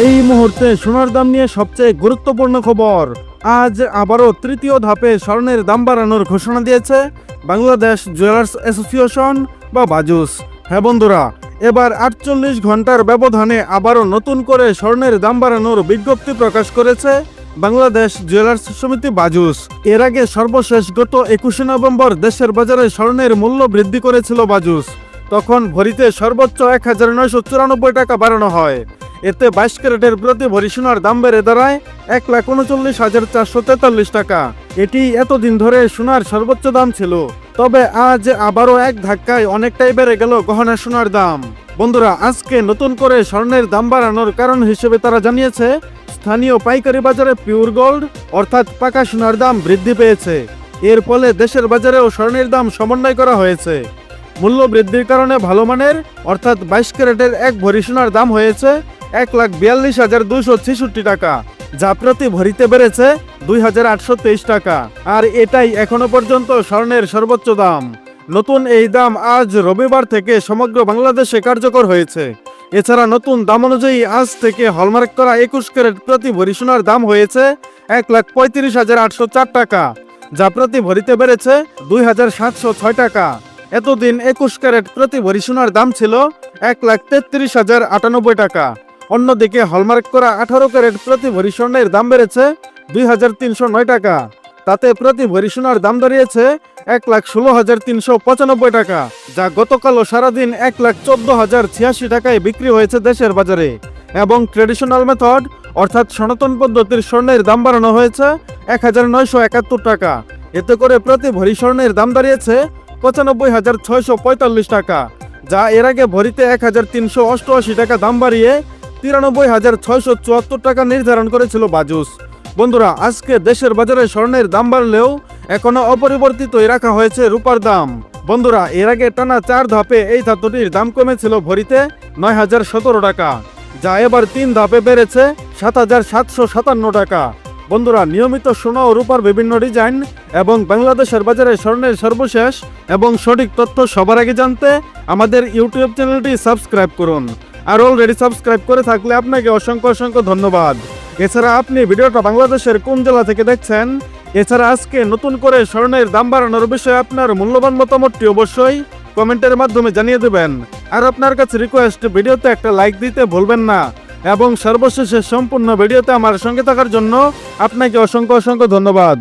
এই মুহূর্তে সোনার দাম নিয়ে সবচেয়ে গুরুত্বপূর্ণ খবর। আজ আবারও তৃতীয় ধাপে স্বর্ণের দাম বাড়ানোর ঘোষণা দিয়েছে বাংলাদেশ জুয়েলার্স অ্যাসোসিয়েশন বা বাজুস। হ্যাঁ বন্ধুরা, এবার আটচল্লিশ ঘণ্টার ব্যবধানে আবারও নতুন করে স্বর্ণের দাম বাড়ানোর বিজ্ঞপ্তি প্রকাশ করেছে বাংলাদেশ জুয়েলার্স সমিতি বাজুস। এর আগে সর্বশেষ গত একুশে নভেম্বর দেশের বাজারে স্বর্ণের মূল্য বৃদ্ধি করেছিল বাজুস। তখন ভরিতে সর্বোচ্চ এক হাজার নয়শো চুরানব্বই টাকা বাড়ানো হয়। এতে বাইশ ক্যারেটের প্রতি ভরি সোনার দাম বেড়ে দাঁড়ায় এক লাখ উনচল্লিশ হাজার চারশো তেতাল্লিশ টাকা। এটি এতদিন ধরে সোনার সর্বোচ্চ দাম ছিল। তবে আজ আবারও এক ধাক্কায় অনেকটাই বেড়ে গেল গহনা সোনার দাম। বন্ধুরা, আজকে নতুন করে স্বর্ণের দাম বাড়ানোর কারণ হিসেবে তারা জানিয়েছে, স্থানীয় পাইকারি বাজারে পিওর গোল্ড, অর্থাৎ পাকা সোনার দাম বৃদ্ধি পেয়েছে। এর ফলে দেশের বাজারেও স্বর্ণের দাম সমন্বয় করা হয়েছে। মূল্য বৃদ্ধির কারণে ভালো মানের, অর্থাৎ বাইশ ক্যারেটের এক ভরি সোনার দাম হয়েছে এক লাখ বিয়াল্লিশ হাজার দুইশো ছেষট্টি টাকা, যা প্রতি ভরিতে বেড়েছে দুই হাজার আটশো তেইশ টাকা। আর এটাই এখনও পর্যন্ত স্বর্ণের সর্বোচ্চ দাম। নতুন এই দাম আজ রবিবার থেকে সমগ্র বাংলাদেশে কার্যকর হয়েছে। এছাড়া নতুন দাম অনুযায়ী আজ থেকে হলমার্ক করা একুশ ক্যারেট প্রতি ভরি সোনার দাম হয়েছে এক লাখ পঁয়ত্রিশ হাজার আটশো চার টাকা, যা প্রতি ভরিতে বেড়েছে দুই হাজার সাতশো ছয় টাকা। এতদিন একুশ ক্যারেট প্রতি ভরি সোনার দাম ছিল এক লাখ তেত্রিশ হাজার আটানব্বই টাকা। অন্যদিকে হলমার্ক করা আঠারো ক্যারেট প্রতি ভরি স্বর্ণের দাম বেড়েছে দুই হাজার তিনশো নয় টাকা। তাতে প্রতি ভরি সোনার দাম দাঁড়িয়েছে এক লাখ ষোলো হাজার তিনশো পঁচানব্বই টাকা, যা গতকালও সারাদিন এক লাখ চোদ্দ হাজার ছিয়াশি টাকায় বিক্রি হয়েছে দেশের বাজারে। এবং ট্রেডিশনাল মেথড, অর্থাৎ সনাতন পদ্ধতির স্বর্ণের দাম বাড়ানো হয়েছে এক হাজার নয়শো একাত্তর টাকা। এতে করে প্রতি ভরি স্বর্ণের দাম দাঁড়িয়েছে পঁচানব্বই হাজার ছয়শো পঁয়তাল্লিশ টাকা, যা এর আগে ভরিতে এক হাজার তিনশো অষ্টআশি টাকা দাম বাড়িয়ে তিরানব্বই হাজার ছয়শো চুয়াত্তর টাকা নির্ধারণ করেছিল বাজুস। বন্ধুরা, আজকে দেশের বাজারে স্বর্ণের দাম বাড়লেও এখনও অপরিবর্তিতই রাখা হয়েছে রূপার দাম। বন্ধুরা, এর আগে টানা চার ধাপে এই ধাতুটির দাম কমেছিল ভরিতে নয় হাজার সতেরো টাকা, যা এবার তিন ধাপে বেড়েছে সাত হাজার সাতশো সাতান্ন টাকা। বন্ধুরা, নিয়মিত সোনা ও রূপার বিভিন্ন ডিজাইন এবং বাংলাদেশের বাজারে স্বর্ণের সর্বশেষ এবং সঠিক তথ্য সবার আগে জানতে আমাদের ইউটিউব চ্যানেলটি সাবস্ক্রাইব করুন। আর অলরেডি সাবস্ক্রাইব করে থাকলে আপনাকে অসংখ্য অসংখ্য ধন্যবাদ। এছাড়া আপনি ভিডিওটা বাংলাদেশের কোন জেলা থেকে দেখছেন? এছাড়া আজকে নতুন করে স্বর্ণের দাম বাড়ানোর বিষয়ে আপনার মূল্যবান মতামতটি অবশ্যই কমেন্টের মাধ্যমে জানিয়ে দেবেন। আর আপনার কাছে রিকোয়েস্ট ভিডিওতে একটা লাইক দিতে ভুলবেন না এবং সর্বশেষে সম্পূর্ণ ভিডিওতে আমার সঙ্গে থাকার জন্য আপনাকে অসংখ্য অসংখ্য ধন্যবাদ।